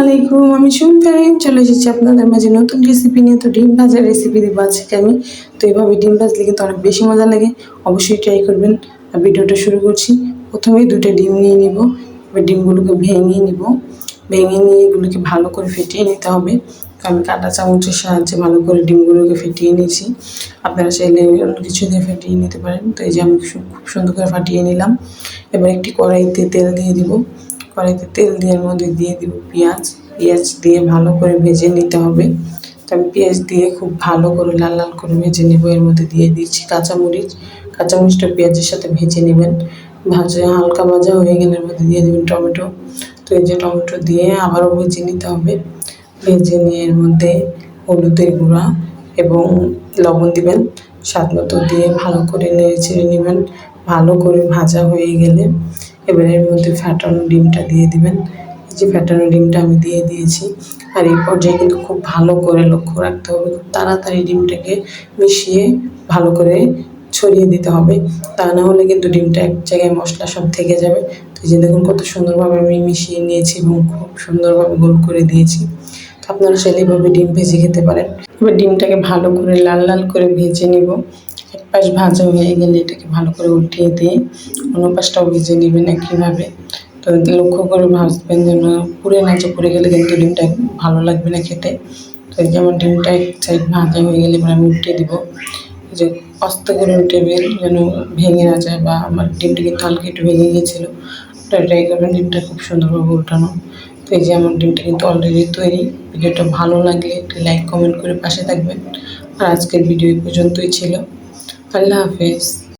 আলাইকুম, আমি সুমফারিন চলে এসেছি আপনাদের মাঝে নতুন রেসিপি নিয়ে। তো ডিম ভাজার রেসিপি দিব আজকে আমি। তো এইভাবে ডিম ভাজলে কিন্তু অনেক বেশি মজা লাগে। অবশ্যই ট্রাই করবেন। আর ভিডিওটা শুরু করছি। প্রথমেই দুটো ডিম নিয়ে নিব। এবার ডিমগুলোকে ভেঙে নিব। ভেঙে নিয়ে এগুলোকে ভালো করে ফেটিয়ে নিতে হবে। আমি কাঁটা চামচের সাহায্যে ভালো করে ডিমগুলোকে ফেটিয়ে নিয়েছি। আপনারা চাইলে অন্য কিছু দিয়ে ফেটিয়ে নিতে পারেন। তো এই যে আমি খুব সুন্দর করে ফাটিয়ে নিলাম। এবার একটি কড়াইতে তেল দিয়ে দিব। কড়াইতে তেল দিয়ে এর মধ্যে দিয়ে দিব পেঁয়াজ। পেঁয়াজ দিয়ে ভালো করে ভেজে নিতে হবে। তো আমি পেঁয়াজ দিয়ে খুব ভালো করে লাল লাল করে ভেজে নেব। এর মধ্যে দিয়ে দিচ্ছি কাঁচামরিচ। কাঁচামরিচটা পেঁয়াজের সাথে ভেজে নেবেন। ভাজা, হালকা ভাজা হয়ে গেলে এর মধ্যে দিয়ে দেবেন টমেটো। তো এই যে টমেটো দিয়ে আবারও ভেজে নিতে হবে। ভেজে নিয়ে এর মধ্যে হলুদের গুঁড়া এবং লবণ দিবেন। স্বাদ মতো দিয়ে ভালো করে নেড়ে ছেড়ে নেবেন। ভালো করে ভাজা হয়ে গেলে এবার এর মধ্যে ফ্যাটানো ডিমটা দিয়ে দিবেন। যে ফ্যাটানো ডিমটা আমি দিয়ে দিয়েছি। আর এই পর্যায়ে কিন্তু খুব ভালো করে লক্ষ্য রাখতে হবে। খুব তাড়াতাড়ি ডিমটাকে মিশিয়ে ভালো করে ছড়িয়ে দিতে হবে। তা না হলে কিন্তু ডিমটা এক জায়গায় মশলা সব থেকে যাবে। তো যে দেখুন কত সুন্দরভাবে আমি মিশিয়ে নিয়েছি এবং খুব সুন্দরভাবে গোল করে দিয়েছি। তো আপনারা এইভাবে ডিম ভেজে খেতে পারেন। এবার ডিমটাকে ভালো করে লাল লাল করে ভেজে নিব। এক পাশ ভাজা হয়ে গেলে এটাকে ভালো করে উঠিয়ে দিয়ে অন্য পাশটাও ভেজে নেবেন একইভাবে। তো লক্ষ্য করে ভাজবেন যেন পুড়ে না যে পুড়ে গেলে কিন্তু ডিমটা ভালো লাগবে না খেতে। তো যেমন ডিমটা এক সাইড ভাজা হয়ে গেলে আমি উঠিয়ে দিব। যে আস্তে করে উঠে যেন ভেঙে না যায় বা আমার ডিমটা কিন্তু হালকা একটু ভেঙে গিয়েছিল। ওটা ট্রাই করবেন ডিমটা খুব সুন্দরভাবে উল্টানো তো এই যে আমার ডিমটা কিন্তু অলরেডি তৈরি। ভিডিওটা ভালো লাগলে একটি লাইক কমেন্ট করে পাশে থাকবেন। আর আজকের ভিডিও এই পর্যন্তই ছিল। আল্লাহ হাফেজ।